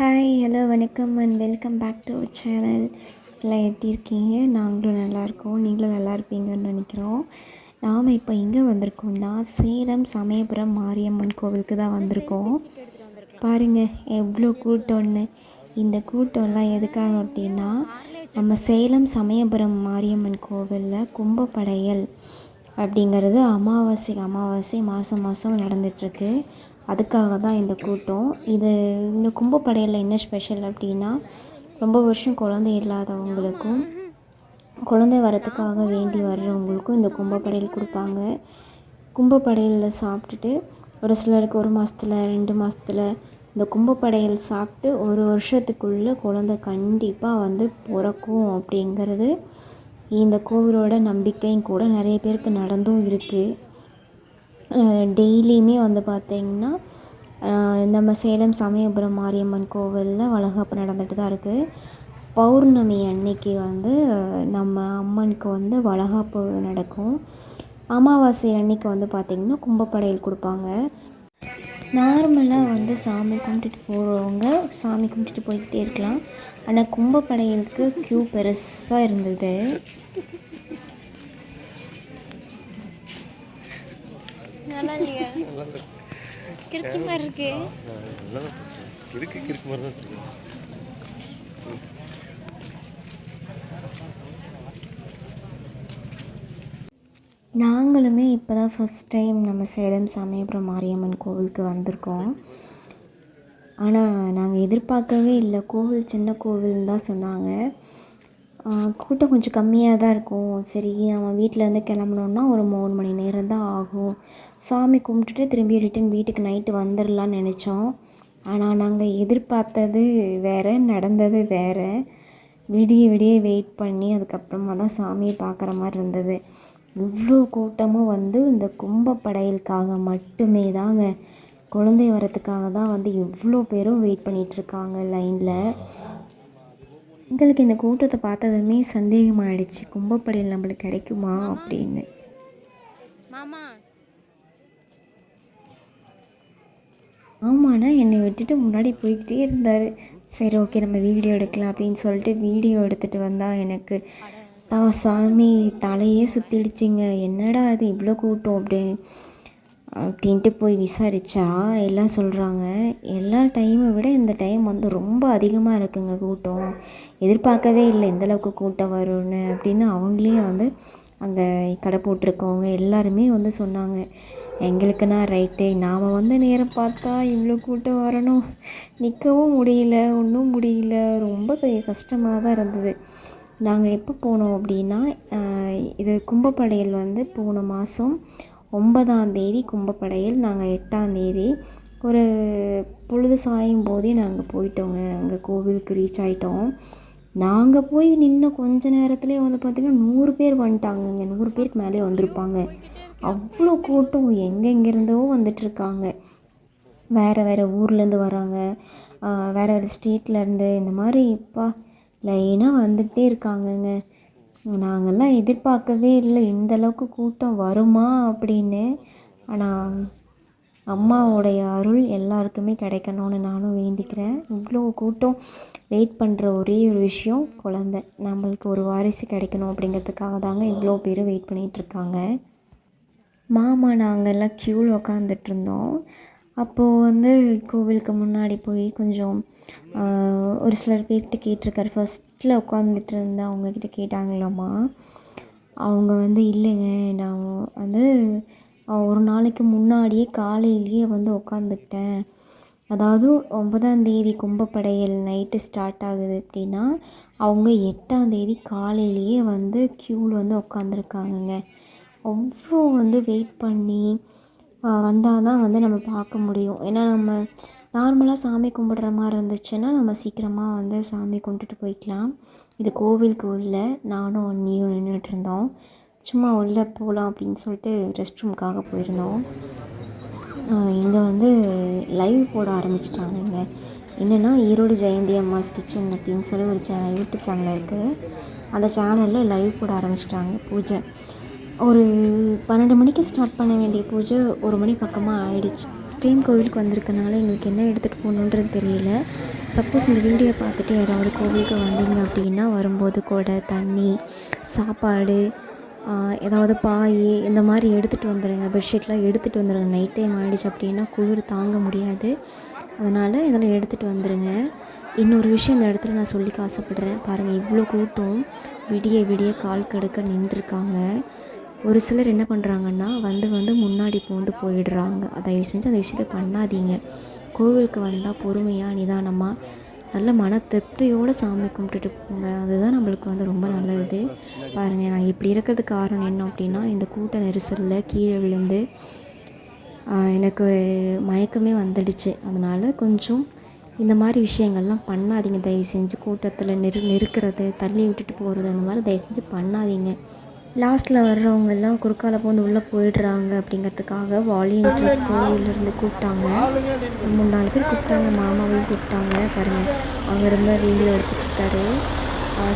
Hi hello வணக்கம் and welcome back to channel எல்லாம் எப்படி இருக்கீங்க? நாங்களும் நல்லாயிருக்கோம் நீங்களும் நல்லா இருப்பீங்கன்னு நினைக்கிறோம். நாம் இப்போ எங்கே வந்திருக்கோம்னா சேலம் சமயபுரம் மாரியம்மன் கோவிலுக்கு தான் வந்திருக்கோம். பாருங்கள் எவ்வளோ கூட்டம்னு. இந்த கூட்டம்லாம் எதுக்காக அப்படின்னா நம்ம சேலம் சமயபுரம் மாரியம்மன் கோவிலில் கும்பப்படையல் அப்படிங்கிறது அமாவாசை அமாவாசை மாதம் மாதம் நடந்துகிட்ருக்கு அதுக்காக தான் இந்த கூட்டம். இது இந்த கும்பப்படையலில் என்ன ஸ்பெஷல் அப்படின்னா ரொம்ப வருஷம் குழந்தை இல்லாதவங்களுக்கும் குழந்தை வரத்துக்காக வேண்டி வர்றவங்களுக்கும் இந்த கும்பப்படையல் கொடுப்பாங்க. கும்பப்படையலில் சாப்பிட்டுட்டு ஒரு சிலருக்கு ஒரு மாதத்துல ரெண்டு மாதத்துல இந்த கும்பப்படையல் சாப்பிட்டு ஒரு வருஷத்துக்குள்ளே குழந்த கண்டிப்பாக வந்து பிறக்கும் அப்படிங்கிறது இந்த கோவிலோட நம்பிக்கையும் கூட நிறைய பேருக்கு நடந்தும் இருக்குது டெய்லியுமே வந்து பார்த்திங்கன்னா நம்ம சேலம் சமயபுரம் மாரியம்மன் கோவிலில் வளகாப்பு நடந்துட்டு தான் இருக்குது பௌர்ணமி அன்னைக்கு வந்து நம்ம அம்மனுக்கு வந்து வளகாப்பு நடக்கும். அமாவாசை அன்னைக்கு வந்து பார்த்திங்கன்னா கும்பப்படையல் கொடுப்பாங்க. நார்மலாக வந்து சாமி கும்பிட்டுட்டு போகிறவங்க சாமி கும்பிட்டுட்டு போய்கிட்டே இருக்கலாம். ஆனால் கும்பப்படையலுக்கு க்யூ பெருசாக இருந்தது. நல்லா இல்லையா? கிறுக்கி மாதிரி இருக்கு. இருக்கு கிறுக்கு மாதிரி தான் இருக்கு நாங்களுமே இப்போ தான் ஃபஸ்ட் டைம் நம்ம சேலம் சமயபுரம் மாரியம்மன் கோவிலுக்கு வந்திருக்கோம். ஆனால் நாங்கள் எதிர்பார்க்கவே இல்லை. கோவில் சின்ன கோவில்னு தான் சொன்னாங்க. கூட்டம் கொஞ்சம் கம்மியாக தான் இருக்கும். சரி அவன் வீட்டிலேருந்து கிளம்புனோன்னா ஒரு மூணு மணி நேரம் தான் ஆகும். சாமி கும்பிட்டுட்டு திரும்பி ரிட்டன் வீட்டுக்கு நைட்டு வந்துடலான்னு நினச்சோம். ஆனால் நாங்கள் எதிர்பார்த்தது வேறு நடந்தது வேறு. விடிய விடிய வெயிட் பண்ணி அதுக்கப்புறமா தான் சாமியை பார்க்குற மாதிரி இருந்தது. இவ்வளோ கூட்டமும் வந்து இந்த கும்பப்படையலுக்காக மட்டுமே தாங்க. குழந்தை வரத்துக்காக தான் வந்து இவ்வளோ பேரும் வெயிட் பண்ணிகிட்ருக்காங்க லைனில் எங்களுக்கு இந்த கூட்டத்தை பார்த்ததுமே சந்தேகமாயிடுச்சு. கும்பப்படையல் நம்மளுக்கு கிடைக்குமா அப்படின்னு. மாமா. ஆமாண்ணா என்னை விட்டுட்டு முன்னாடி போய்கிட்டே இருந்தார். சரி ஓகே நம்ம வீடியோ எடுக்கலாம் அப்படின்னு சொல்லிட்டு வீடியோ எடுத்துகிட்டு வந்தால் எனக்கு. ஆ சாமி தலையே சுற்றிடுச்சிங்க என்னடா அது இவ்வளோ கூட்டம் அப்படி அப்படின்ட்டு போய் விசாரித்தா எல்லாம் சொல்கிறாங்க எல்லா டைமை விட இந்த டைம் வந்து ரொம்ப அதிகமாக இருக்குங்க கூட்டம். எதிர்பார்க்கவே இல்லை எந்தளவுக்கு கூட்டம் வரும்னு அப்படின்னு அவங்களே வந்து அங்கே கடை போட்டிருக்கவங்க எல்லாருமே வந்து சொன்னாங்க. எங்களுக்குன்னா ரைட்டு நாம் வந்து நேரம் பார்த்தா இவ்வளோ கூட்டம் வரணும். நிற்கவும் முடியல ஒன்றும் முடியல. ரொம்ப கஷ்டமாக தான் இருந்தது. நாங்கள் எப்போ போனோம் அப்படின்னா இது கும்பப்படையல் வந்து போன மாதம் ஒன்பதாம் தேதி கும்பப்படையில் நாங்கள் எட்டாம் தேதி ஒரு பொழுது சாயும் போதே நாங்கள் போயிட்டோங்க. அங்கே கோவிலுக்கு ரீச் ஆகிட்டோம் நாங்கள் போய் நின்று கொஞ்ச நேரத்துலேயே வந்து பார்த்திங்கன்னா நூறு பேர் வந்துட்டாங்கங்க. நூறு பேருக்கு மேலே வந்திருப்பாங்க. அவ்வளோ கூட்டம். எங்கெங்கேருந்தோ வந்துட்டுருக்காங்க வேறு வேறு ஊர்லேருந்து வராங்க. வேறு வேறு ஸ்டேட்லேருந்து இந்த மாதிரி இப்போ லைனாக வந்துகிட்டே இருக்காங்கங்க. நாங்கள்லாம் எதிர்பார்க்கவே இல்லை இந்த அளவுக்கு கூட்டம் வருமா அப்படின்னு. ஆனால் அம்மாவோடைய அருள் எல்லாருக்குமே கிடைக்கணும்னு நானும் வேண்டிக்கிறேன். இவ்வளோ கூட்டம் வெயிட் பண்ணுற ஒரே ஒரு விஷயம் குழந்த. நம்மளுக்கு ஒரு வாரிசு கிடைக்கணும் அப்படிங்கிறதுக்காக தாங்க இவ்வளோ பேர் வெயிட் பண்ணிகிட்ருக்காங்க மாமா நாங்கள்லாம் க்யூவில் உக்காந்துட்ருந்தோம் அப்போது வந்து கோவிலுக்கு முன்னாடி போய் கொஞ்சம் ஒரு சிலர் பேர்கிட்ட கேட்டிருக்காரு. ஃபஸ்ட்டில் உட்காந்துட்டு இருந்த அவங்கக்கிட்ட கேட்டாங்களாம்மா? அவங்க வந்து இல்லைங்க நான் வந்து ஒரு நாளைக்கு முன்னாடியே காலையிலேயே வந்து உட்காந்துக்கிட்டேன் அதாவது ஒன்பதாம் தேதி கும்பப்படையல் நைட்டு ஸ்டார்ட் ஆகுது அப்படின்னா அவங்க எட்டாம் தேதி காலையிலேயே வந்து க்யூவில் வந்து உட்காந்துருக்காங்கங்க அவ்வளோ வந்து வெயிட் பண்ணி வந்தால் தான் வந்து நம்ம பார்க்க முடியும். ஏன்னா நம்ம நார்மலாக சாமி கும்பிட்ற மாதிரி இருந்துச்சுன்னா நம்ம சீக்கிரமாக வந்து சாமி கும்பிட்டுட்டு போய்க்கலாம். இது கோவிலுக்கு உள்ளே நானும் அண்ணியும் நின்றுட்டு இருந்தோம். சும்மா உள்ளே போகலாம் அப்படின்னு சொல்லிட்டு ரெஸ்ட் ரூமுக்காக போயிருந்தோம். இங்கே வந்து லைவ் போட ஆரம்பிச்சிட்டாங்க இங்கே. என்னென்னா ஈரோடு ஜெயந்தி அம்மாஸ் கிச்சன் அப்படின்னு சொல்லி ஒரு சே யூடியூப் சேனல் இருக்குது அந்த சேனலில் லைவ் போட ஆரம்பிச்சிட்டாங்க. பூஜை. ஒரு பன்னெண்டு மணிக்கு ஸ்டார்ட் பண்ண வேண்டிய பூஜை ஒரு மணி பக்கமாக ஆயிடுச்சு. ஸ்டீம் கோவிலுக்கு வந்திருக்கனால எங்களுக்கு என்ன எடுத்துகிட்டு போகணுன்றது தெரியல. சப்போஸ் இந்த வீடியோ பார்த்துட்டு யாராவது கோவிலுக்கு வந்தீங்க அப்படின்னா வரும்போது கூட தண்ணி சாப்பாடு ஏதாவது பாய் இந்த மாதிரி எடுத்துகிட்டு வந்துடுங்க பெட்ஷீட்லாம் எடுத்துகிட்டு வந்துடுங்க நைட் டைம் ஆகிடுச்சு அப்படின்னா குளிர் தாங்க முடியாது. அதனால் இதெல்லாம் எடுத்துகிட்டு வந்துடுங்க இன்னொரு விஷயம் இந்த இடத்துல நான் சொல்லிக்க ஆசைப்பட்றேன். பாருங்கள் இவ்வளோ கூட்டம். விடிய விடிய கால் கடுக்க நின்றுருக்காங்க. ஒரு சிலர் என்ன பண்ணுறாங்கன்னா வந்து வந்து முன்னாடி பூந்து போயிடுறாங்க. தயவு செஞ்சு அந்த விஷயத்தை பண்ணாதீங்க. கோவிலுக்கு வந்தால் பொறுமையாக நிதானமாக நல்ல மன திருப்தியோடு சாமி கும்பிட்டுட்டு போங்க. அதுதான் நம்மளுக்கு வந்து ரொம்ப நல்லது. பாருங்கள் நான் இப்படி இருக்கிறதுக்கு காரணம் என்ன அப்படின்னா இந்த கூட்ட நெரிசலில் கீழே விழுந்து எனக்கு மயக்கமே வந்துடுச்சு. அதனால் கொஞ்சம் இந்த மாதிரி விஷயங்கள்லாம் பண்ணாதீங்க. தயவு செஞ்சு கூட்டத்தில் நெரு நெருக்கிறது தள்ளி விட்டுட்டு போகிறது அந்த மாதிரி தயவு செஞ்சு பண்ணாதீங்க. லாஸ்ட்டில் வர்றவங்கெல்லாம் குறுக்கால போந்து உள்ளே போயிடுறாங்க அப்படிங்கிறதுக்காக வாலியன்ட்ரஸ் கோவிலேருந்து கூப்பிட்டாங்க. மூணு நாலு பேர் கூப்பிட்டாங்க. மாமாவையும் கூப்பிட்டாங்க. பாருங்கள் அவங்க ரொம்ப வீடியோ எடுத்துகிட்டு இருக்காரு.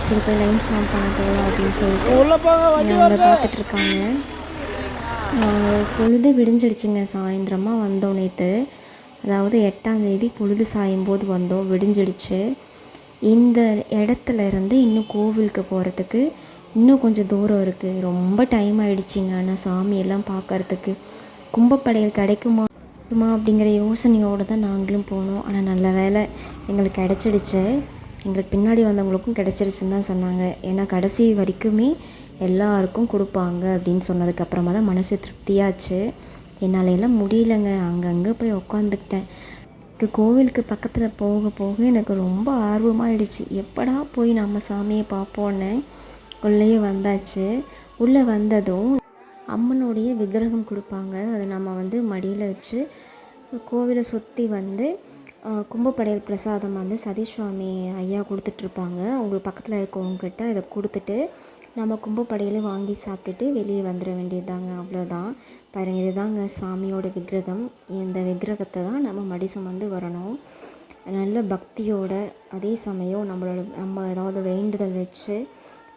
சரி போய் லைன் ஃபார்ம் பண்ண போகலாம் அப்படின்னு சொல்லிட்டு அவங்க பார்த்துட்ருக்காங்க பொழுது விடிஞ்சிடுச்சுங்க. சாயந்தரமாக வந்தோம் நேற்று அதாவது எட்டாந்தேதி பொழுது சாயும் போது வந்தோம். விடிஞ்சிடுச்சு. இந்த இடத்துல இருந்து இன்னும் கோவிலுக்கு போகிறதுக்கு இன்னும் கொஞ்சம் தூரம் இருக்குது ரொம்ப டைம் ஆகிடுச்சிங்க ஆனால் சாமியெல்லாம் பார்க்கறதுக்கு. கும்பப்படையல் கிடைக்குமா கிடைக்குமா அப்படிங்கிற யோசனையோடு தான் நாங்களும் போனோம். ஆனால் நல்ல வேலை எங்களுக்கு கிடச்சிடுச்சு. எங்களுக்கு பின்னாடி வந்தவங்களுக்கும் கிடச்சிருச்சுன்னு தான் சொன்னாங்க. ஏன்னா கடைசி வரைக்குமே எல்லாருக்கும் கொடுப்பாங்க அப்படின்னு சொன்னதுக்கப்புறமா தான் மனசு திருப்தியாச்சு. என்னால் எல்லாம் முடியலங்க. அங்கங்கே போய் உக்காந்துக்கிட்டேன். எனக்கு கோவிலுக்கு பக்கத்தில் போக போக எனக்கு ரொம்ப ஆர்வமாயிடுச்சு. எப்படா போய் நம்ம சாமியை பார்ப்போன்னு. உள்ளேயே வந்தாச்சு. உள்ளே வந்ததும் அம்மனுடைய விக்கிரகம் கொடுப்பாங்க. அதை நம்ம வந்து மடியில் வச்சு கோவிலை சுற்றி வந்து கும்பப்படையல் பிரசாதம் வந்து சதீஷ் சுவாமி ஐயா கொடுத்துட்ருப்பாங்க. அவங்களுக்கு பக்கத்தில் இருக்கவங்கக்கிட்ட இதை கொடுத்துட்டு நம்ம கும்பப்படையில வாங்கி சாப்பிட்டுட்டு வெளியே வந்துட வேண்டியதுதாங்க. அவ்வளோதான் பாருங்க இதுதாங்க சாமியோட விக்கிரகம். இந்த விக்கிரகத்தை தான் நம்ம மடி சுமந்து வரணும். நல்ல பக்தியோட அதே சமயம் நம்மளோட நம்ம ஏதாவது வேண்டுதல் வச்சு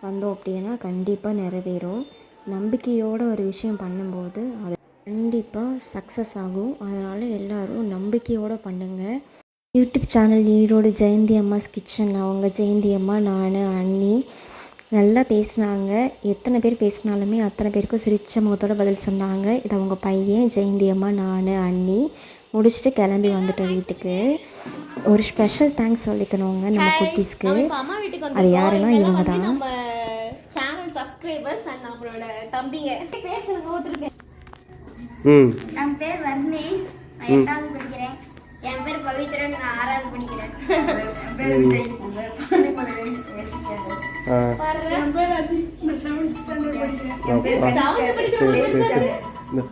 வந்தோம் அப்படின்னா கண்டிப்பாக நிறைவேறும். நம்பிக்கையோட ஒரு விஷயம் பண்ணும்போது அது கண்டிப்பாக சக்ஸஸ் ஆகும். அதனால் எல்லோரும் நம்பிக்கையோடு பண்ணுங்கள் YouTube channel Erode Jayanthi Amma's kitchen அவங்க ஜெயந்தி அம்மா நான் அண்ணி நல்லா பேசினாங்க. எத்தனை பேர் பேசினாலுமே அத்தனை பேருக்கும் சிரித்த முகத்தோட பதில் சொன்னாங்க. இது அவங்க பையன் ஜெயந்தி அம்மா நான் அண்ணி. முடிச்சுட்டு கிளம்பி வந்துட்டோம் வீட்டுக்கு. ஒரு ஸ்பெஷல் தேங்க்ஸ் சொல்லிக்கணுங்க நம்ம குட்டீஸ்க்கு. அது வந்து யாருன்னா இவங்க தான் நம்ம சேனல் சப்ஸ்கிரைபர்ஸ் அண்ட் நம்மளோட தம்பிங்க. பேசுற போட்டிருக்கேன். ம். என் பேர் வர்ணேஷ். நான் எட்டாவது படிக்கிறேன். என் பேர் பவித்ரன். நான் ஆறாவது படிக்கிறேன். என் பேர் அதி நான் செவன்த் ஸ்டாண்டர்ட் படிக்கிறேன். சரி சரி சரி. இந்த